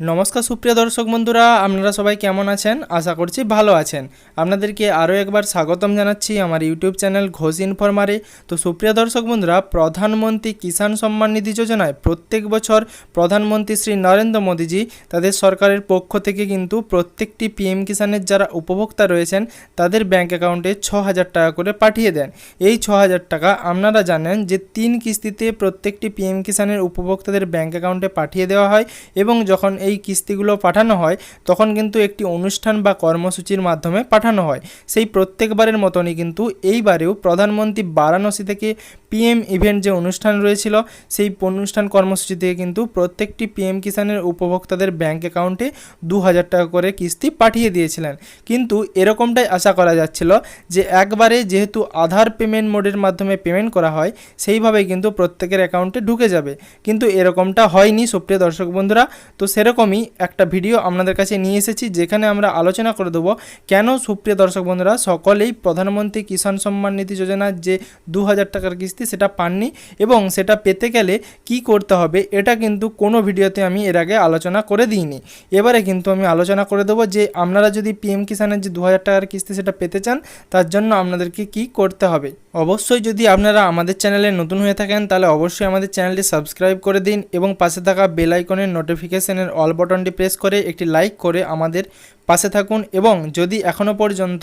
নমস্কার সুপ্রিয় দর্শক বন্ধুরা, আপনারা সবাই কেমন আছেন? আশা করছি ভালো আছেন। আপনাদেরকে আরও একবার স্বাগতম জানাচ্ছি আমার ইউটিউব চ্যানেল ঘোষ ইনফরমারে। তো সুপ্রিয় দর্শক বন্ধুরা, প্রধানমন্ত্রী কিষাণ সম্মান নিধি যোজনায় প্রত্যেক বছর প্রধানমন্ত্রী শ্রী নরেন্দ্র মোদীজি তাদের সরকারের পক্ষ থেকে কিন্তু প্রত্যেকটি পিএম কিষাণের যারা উপভোক্তা রয়েছেন, তাদের ব্যাংক অ্যাকাউন্টে ছ হাজার টাকা করে পাঠিয়ে দেন। এই ছ হাজার টাকা আপনারা জানেন যে তিন কিস্তিতে প্রত্যেকটি পিএম কিষাণের উপভোক্তাদের ব্যাংক অ্যাকাউন্টে পাঠিয়ে দেওয়া হয় এবং যখন এই কিস্তিগুলো পাঠানো হয়, তখন কিন্তু একটি অনুষ্ঠান বা কর্মসূচির মাধ্যমে পাঠানো হয়। সেই প্রত্যেকবারের মতনই কিন্তু এইবারেও প্রধানমন্ত্রী বারাণসী থেকে পিএম ইভেন্ট যে অনুষ্ঠান রয়েছিল, সেই অনুষ্ঠান কর্মসূচি থেকে কিন্তু প্রত্যেকটি পিএম কিষাণের উপভোক্তাদের ব্যাঙ্ক অ্যাকাউন্টে দু হাজার টাকা করে কিস্তি পাঠিয়ে দিয়েছিলেন। কিন্তু এরকমটাই আশা করা যাচ্ছিল যে একবারে যেহেতু আধার পেমেন্ট মোডের মাধ্যমে পেমেন্ট করা হয়, সেইভাবেই কিন্তু প্রত্যেকের অ্যাকাউন্টে ঢুকে যাবে। কিন্তু এরকমটা হয়নি, সুপ্রিয় দর্শক বন্ধুরা। তো সেরকমই একটা ভিডিও আপনাদের কাছে নিয়ে এসেছি, যেখানে আমরা আলোচনা করে দেবো কেন সুপ্রিয় দর্শক বন্ধুরা, সকলেই প্রধানমন্ত্রী কিষাণ সম্মান নিধি যোজনার যে দু হাজার টাকার কিস্তি সেটা পাননি এবং সেটা পেতে গেলে কি করতে হবে এটা কিন্তু কোনো ভিডিওতে আমি এর আগে আলোচনা করে দিইনি। এবারে কিন্তু আমি আলোচনা করে দেবো যে আপনারা যদি পিএম কিষানের যে দু হাজার টাকার কিস্তি সেটা পেতে চান, তার জন্য আপনাদেরকে কি করতে হবে। অবশ্যই যদি আপনারা আমাদের চ্যানেলে নতুন হয়ে থাকেন, তাহলে অবশ্যই আমাদের চ্যানেলটি সাবস্ক্রাইব করে দিন এবং পাশে থাকা বেল আইকনের নোটিফিকেশনের অল বাটনটি প্রেস করে একটি লাইক করে আমাদের পাশে থাকুন এবং যদি এখনও পর্যন্ত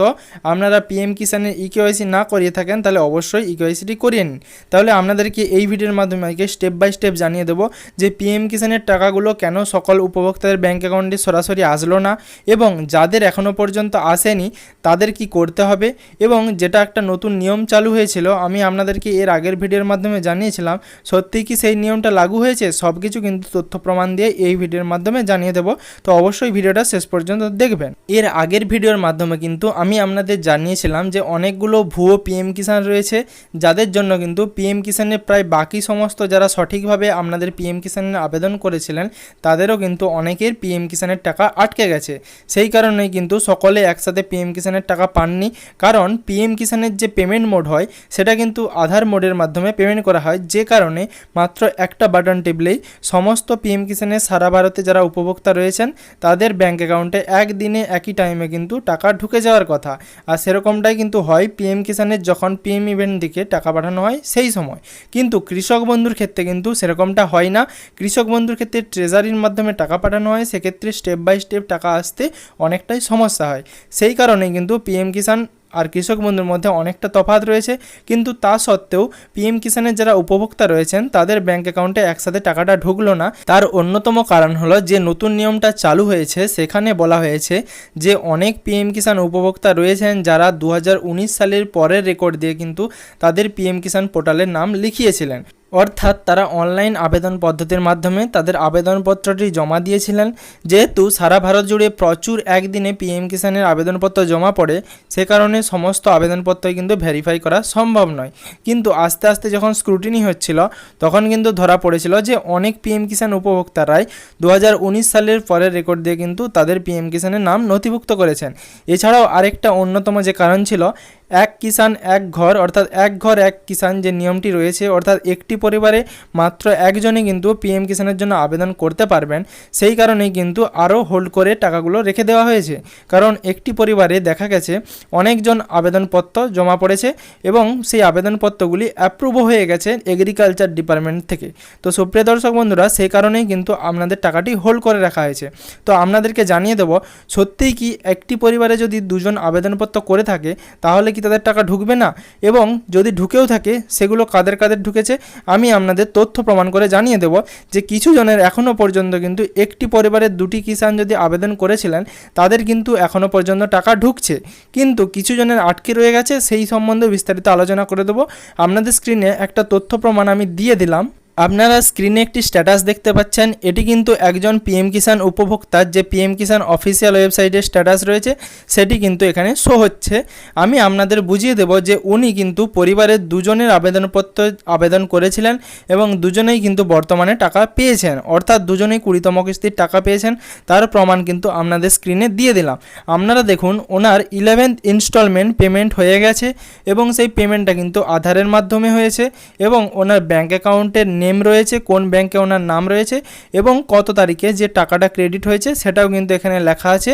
আপনারা পিএম কিষানের ইকেওয়াইসি না করিয়ে থাকেন, তাহলে অবশ্যই ইকেওয়াইসিটি করিয়ে নিন। তাহলে আপনাদেরকে এই ভিডিওর মাধ্যমে আগে স্টেপ বাই স্টেপ জানিয়ে দেবো যে পিএম কিষানের টাকাগুলো কেন সকল উপভোক্তাদের ব্যাঙ্ক অ্যাকাউন্টে সরাসরি আসলো না এবং যাদের এখনও পর্যন্ত আসেনি, তাদের কি করতে হবে এবং যেটা একটা নতুন নিয়ম চালু হয়েছিল, আমি আপনাদেরকে এর আগের ভিডিওর মাধ্যমে জানিয়েছিলাম সত্যিই কি সেই নিয়মটা লাগু হয়েছে? সব কিছু কিন্তু তথ্য প্রমাণ দিয়ে এই ভিডিওর মাধ্যমে জানিয়ে দেবো, তো অবশ্যই ভিডিওটা শেষ পর্যন্ত দেখবেন। এর আগের ভিডিওর মাধ্যমে কিন্তু আমি আপনাদের জানিয়েছিলাম যে অনেকগুলো ভুয়ো পিএম কিষাণ রয়েছে, যাদের জন্য কিন্তু পিএম কিষাণের প্রায় বাকি সমস্ত যারা সঠিকভাবে আপনাদের পিএম কিষাণের আবেদন করেছিলেন, তাদেরও কিন্তু অনেকের পিএম কিষাণের টাকা আটকে গেছে। সেই কারণেই কিন্তু সকলে একসাথে পিএম কিষাণের টাকা পাননি, কারণ পিএম কিষাণের যে পেমেন্ট মোড হয় সেটা কিন্তু আধার মোডের মাধ্যমে পেমেন্ট করা হয়। যে কারণে মাত্র একটা বাটন টিপলেই সমস্ত পিএম কিষাণের সারা ভারতে যারা উপভোক্তা রয়েছেন, তাদের ব্যাঙ্ক অ্যাকাউন্টে একদিনে একই টাইমে কিন্তু টাকা ঢুকে যাওয়ার কথা। আর সেরকমটাই কিন্তু হয় পিএম কিষাণের যখন পিএম ইভেন্ট দিকে টাকা পাঠানো হয় সেই সময়। কিন্তু কৃষক বন্ধুর ক্ষেত্রে কিন্তু সেরকমটা হয় না। কৃষক বন্ধুর ক্ষেত্রে ট্রেজারির মাধ্যমে টাকা পাঠানো হয়, সেক্ষেত্রে স্টেপ বাই স্টেপ টাকা আসতে অনেকটাই সমস্যা হয়। সেই কারণেই কিন্তু পিএম কিষাণ আর কৃষক বন্ধুর মধ্যে অনেকটা তফাৎ রয়েছে। কিন্তু তা সত্ত্বেও পিএম কিষানের যারা উপভোক্তা রয়েছেন, তাদের ব্যাংক অ্যাকাউন্টে একসাথে টাকাটা ঢুকলো না। তার অন্যতম কারণ হলো যে নতুন নিয়মটা চালু হয়েছে, সেখানে বলা হয়েছে যে অনেক পিএম কিষান উপভোক্তা রয়েছেন যারা দু হাজার উনিশ সালের পরের রেকর্ড দিয়ে কিন্তু তাদের পিএম কিষান পোর্টালের নাম লিখিয়েছিলেন। অর্থাৎ তারা অনলাইন আবেদন পদ্ধতির মাধ্যমে তাদের আবেদনপত্রটি জমা দিয়েছিলেন। যেহেতু সারা ভারত জুড়ে প্রচুর একদিনে পিএম কিষাণের আবেদনপত্র জমা পড়ে, সে কারণে সমস্ত আবেদনপত্রই কিন্তু ভেরিফাই করা সম্ভব নয়। কিন্তু আস্তে আস্তে যখন স্ক্রুটিনি হচ্ছিল, তখন কিন্তু ধরা পড়েছিল যে অনেক পিএম কিষাণ উপভোক্তারাই দু হাজার উনিশ সালের পরের রেকর্ড দিয়ে কিন্তু তাদের পিএম কিষানের নাম নথিভুক্ত করেছেন। এছাড়াও আরেকটা অন্যতম যে কারণ ছিল এক কিষাণ, এক ঘর, অর্থাৎ এক ঘর, এক কিষাণ যে নিয়মটি রয়েছে, অর্থাৎ একটি পরিবারে মাত্র একজনই কিন্তু পিএম কিষাণের জন্য আবেদন করতে পারবেন। সেই কারণেই কিন্তু আরও হোল্ড করে টাকাগুলো রেখে দেওয়া হয়েছে। কারণ একটি পরিবারে দেখা গেছে, অনেকজন আবেদনপত্র জমা পড়েছে এবং সেই আবেদনপত্রগুলি অ্যাপ্রুভও হয়ে গেছে এগ্রিকালচার ডিপার্টমেন্ট থেকে। তো সুপ্রিয় দর্শক বন্ধুরা, সেই কারণেই কিন্তু আপনাদের টাকাটি হোল্ড করে রাখা হয়েছে। তো আপনাদেরকে জানিয়ে দেবো, সত্যিই কি একটি পরিবারে যদি দুজন আবেদনপত্র করে থাকে, তাহলে কি তাদের টাকা ঢুকবে না? এবং যদি ঢুকেও থাকে, সেগুলো কাদের কাদের ঢুকেছে? আমি আপনাদের তথ্য প্রমাণ করে জানিয়ে দেব যে কিছু জনের এখনও পর্যন্ত কিন্তু একটি পরিবারের দুটি কিষাণ যদি আবেদন করেছিলেন, তাদের কিন্তু এখনও পর্যন্ত টাকা ঢুকছে। কিন্তু কিছু জনের আটকে রয়ে গেছে, সেই সম্বন্ধে বিস্তারিত আলোচনা করে দেবো। আপনাদের স্ক্রিনে একটা তথ্য প্রমাণ আমি দিয়ে দিলাম। আপনারা স্ক্রিনে একটি স্ট্যাটাস দেখতে পাচ্ছেন। এটি কিন্তু একজন পিএম কিষাণ উপভোক্তার যে পিএম কিষাণ অফিসিয়াল ওয়েবসাইটের স্ট্যাটাস রয়েছে, সেটি কিন্তু এখানে শো হচ্ছে। আমি আপনাদের বুঝিয়ে দেব যে উনি কিন্তু পরিবারের দুজনের আবেদনপত্র আবেদন করেছিলেন এবং দুজনেই কিন্তু বর্তমানে টাকা পেয়েছেন। অর্থাৎ দুজনেই কুড়িতম কিস্তির টাকা পেয়েছেন, তার প্রমাণ কিন্তু আপনাদের স্ক্রিনে দিয়ে দিলাম। আপনারা দেখুন, ওনার ইলেভেন্থ ইনস্টলমেন্ট পেমেন্ট হয়ে গেছে এবং সেই পেমেন্টটা কিন্তু আধারের মাধ্যমে হয়েছে এবং ওনার ব্যাঙ্ক অ্যাকাউন্টের নেম নেম রয়েছে, কোন ব্যাংকে ওনার নাম রয়েছে এবং কত তারিখে যে টাকাটা ক্রেডিট হয়েছে সেটাও কিন্তু এখানে লেখা আছে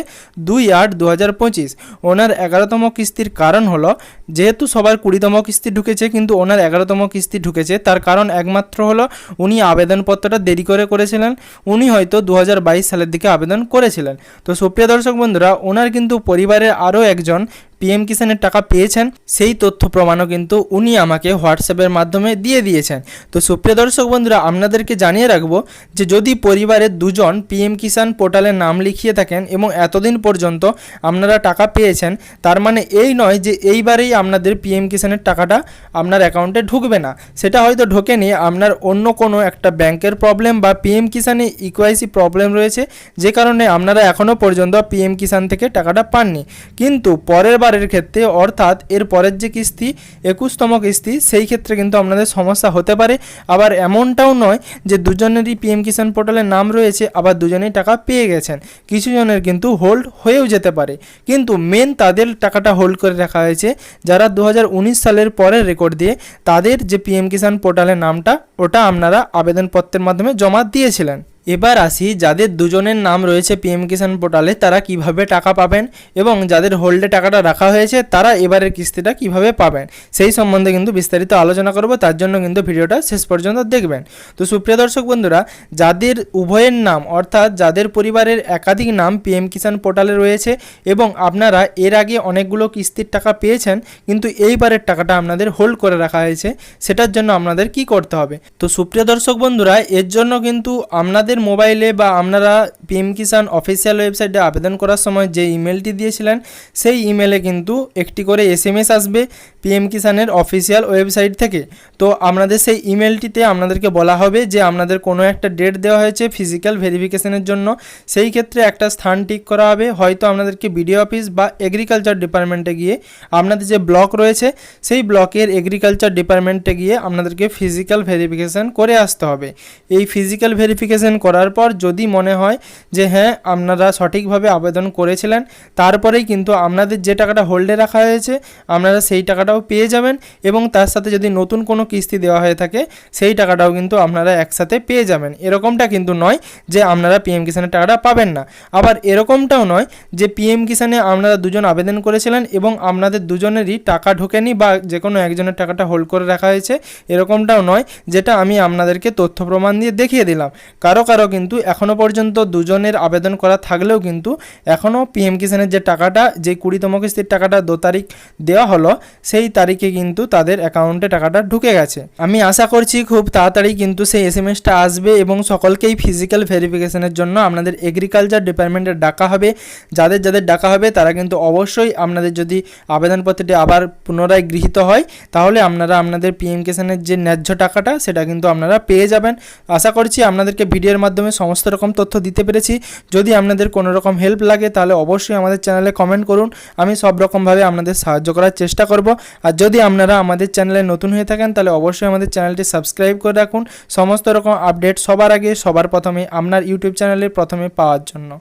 দুই আট দু হাজার পঁচিশ। ওনার এগারোতম কিস্তির কারণ হলো, যেহেতু সবার কুড়িতম কিস্তি ঢুকেছে, কিন্তু ওনার এগারোতম কিস্তি ঢুকেছে, তার কারণ একমাত্র হলো উনি আবেদনপত্রটা দেরি করে করেছিলেন। উনি হয়তো দু হাজার বাইশ সালের দিকে আবেদন করেছিলেন। তো সুপ্রিয় দর্শক বন্ধুরা, ওনার কিন্তু পরিবারের আরও একজন পিএম কিষানের টাকা পেয়েছেন, সেই তথ্য প্রমাণও কিন্তু উনি আমাকে হোয়াটসঅ্যাপের মাধ্যমে দিয়ে দিয়েছেন। তো সুপ্রিয় দর্শক বন্ধুরা, আপনাদেরকে জানিয়ে রাখব যে যদি পরিবারের দুজন পিএম কিষান পোর্টালে নাম লিখিয়ে থাকেন এবং এতদিন পর্যন্ত আপনারা টাকা পেয়েছেন, তার মানে এই নয় যে এইবারেই আপনাদের পিএম কিষানের টাকাটা আপনার অ্যাকাউন্টে ঢুকবে না। সেটা হয়তো ঢোকেনি, আপনার অন্য কোনো একটা ব্যাংকের প্রবলেম বা পিএম কিষানে ইকোয়াইসি প্রবলেম রয়েছে, যে কারণে আপনারা এখনও পর্যন্ত পিএম কিষান থেকে টাকাটা পাননি। কিন্তু পরের বারের ক্ষেত্রে, অর্থাৎ এর পরের যে কিস্তি, একুশতম কিস্তি, সেই ক্ষেত্রে কিন্তু আপনাদের সমস্যা হতে পারে। আবার এমনটাও নয় যে দুজনেরই পিএম কিষাণ পোর্টালের নাম রয়েছে, আবার দুজনেই টাকা পেয়ে গেছেন। কিছু জনের কিন্তু হোল্ড হয়েও যেতে পারে। কিন্তু মেন তাদের টাকাটা হোল্ড করে রাখা হয়েছে, যারা দু হাজার উনিশ সালের পরের রেকর্ড দিয়ে তাদের যে পিএম কিষাণ পোর্টালের নামটা, ওটা আপনারা আবেদনপত্রের মাধ্যমে জমা দিয়েছিলেন। এবার আসি যাদের দুজনের নাম রয়েছে পিএম কিষাণ পোর্টালে তারা কীভাবে টাকা পাবেন এবং যাদের হোল্ডে টাকাটা রাখা হয়েছে, তারা এবারের কিস্তিটা কীভাবে পাবেন? সেই সম্বন্ধে কিন্তু বিস্তারিত আলোচনা করব, তার জন্য কিন্তু ভিডিওটা শেষ পর্যন্ত দেখবেন। তো সুপ্রিয় দর্শক বন্ধুরা, যাদের উভয়ের নাম, অর্থাৎ যাদের পরিবারের একাধিক নাম পিএম কিষাণ পোর্টালে রয়েছে এবং আপনারা এর আগে অনেকগুলো কিস্তির টাকা পেয়েছেন, কিন্তু এইবারের টাকাটা আপনাদের হোল্ড করে রাখা হয়েছে, সেটার জন্য আপনাদের কি করতে হবে? তো সুপ্রিয় দর্শক বন্ধুরা, এর জন্য কিন্তু আপনাদের মোবাইলে বা আপনারা পিএম কিষাণ অফিসিয়াল ওয়েবসাইটে আবেদন করার সময় যে ইমেলটি দিয়েছিলেন, সেই ইমেলে কিন্তু একটি করে এসএমএস আসবে পিএম কিষাণের অফিসিয়াল ওয়েবসাইট থেকে। তো আপনাদের সেই ইমেলটিতে আপনাদেরকে বলা হবে যে আপনাদের কোনো একটা ডেট দেওয়া হয়েছে ফিজিক্যাল ভেরিফিকেশনের জন্য। সেই ক্ষেত্রে একটা স্থান ঠিক করা হবে। হয়তো আপনাদেরকে বিডিও অফিস বা এগ্রিকালচার ডিপার্টমেন্টে গিয়ে আপনাদের যে ব্লক রয়েছে, সেই ব্লকের এগ্রিকালচার ডিপার্টমেন্টে গিয়ে আপনাদেরকে ফিজিক্যাল ভেরিফিকেশন করে আসতে হবে। এই ফিজিক্যাল ভেরিফিকেশন করার পর যদি মনে হয় যে হ্যাঁ আপনারা সঠিকভাবে আবেদন করেছিলেন, তারপরেই কিন্তু আপনাদের যে টাকাটা হোল্ডে রাখা হয়েছে, আপনারা সেই টাকাটাও পেয়ে যাবেন এবং তার সাথে যদি নতুন কোনো কিস্তি দেওয়া হয়ে থাকে, সেই টাকাটাও কিন্তু আপনারা একসাথে পেয়ে যাবেন। এরকমটা কিন্তু নয় যে আপনারা পিএম কিষানের টাকাটা পাবেন না। আবার এরকমটাও নয় যে পিএম কিষানে আপনারা দুজন আবেদন করেছিলেন এবং আপনাদের দুজনেরই টাকা ঢোকেনি বা যে কোনো একজনের টাকাটা হোল্ড করে রাখা হয়েছে, এরকমটাও নয় যেটা আমি আপনাদেরকে তথ্য প্রমাণ দিয়ে দেখিয়ে দিলাম। কারও কারও কিন্তু এখনও পর্যন্ত দুজনের আবেদন করা থাকলেও কিন্তু এখনও পিএম কিষানের যে টাকাটা, যে কুড়িতম কিস্তির টাকাটা দু তারিখ দেওয়া হলো, সেই তারিখে কিন্তু তাদের অ্যাকাউন্টে টাকাটা ঢুকে গেছে। আমি আশা করছি খুব তাড়াতাড়ি কিন্তু সেই এস এম এসটা আসবে এবং সকলকেই ফিজিক্যাল ভেরিফিকেশনের জন্য আপনাদের এগ্রিকালচার ডিপার্টমেন্টে ডাকা হবে। যাদের যাদের ডাকা হবে, তারা কিন্তু অবশ্যই আপনাদের যদি আবেদনপত্রটি আবার পুনরায় গৃহীত হয়, তাহলে আপনারা আপনাদের পিএম কিষানের যে ন্যায্য টাকাটা, সেটা কিন্তু আপনারা পেয়ে যাবেন। আশা করছি আপনাদেরকে ভিডিওর মাধ্যমে সমস্ত রকম তথ্য দিতে পেরেছি। যদি আপনাদের কোনো রকম হেল্প লাগে, তাহলে অবশ্যই আমাদের চ্যানেলে কমেন্ট করুন। আমি সব রকমভাবে আপনাদের সাহায্য করার চেষ্টা করব। আর যদি আপনারা আমাদের চ্যানেলে নতুন হয়ে থাকেন, তাহলে অবশ্যই আমাদের চ্যানেলটি সাবস্ক্রাইব করে রাখুন। সমস্ত রকম আপডেট সবার আগে, সবার প্রথমে আপনার ইউটিউব চ্যানেলে প্রথমে পাওয়ার জন্য।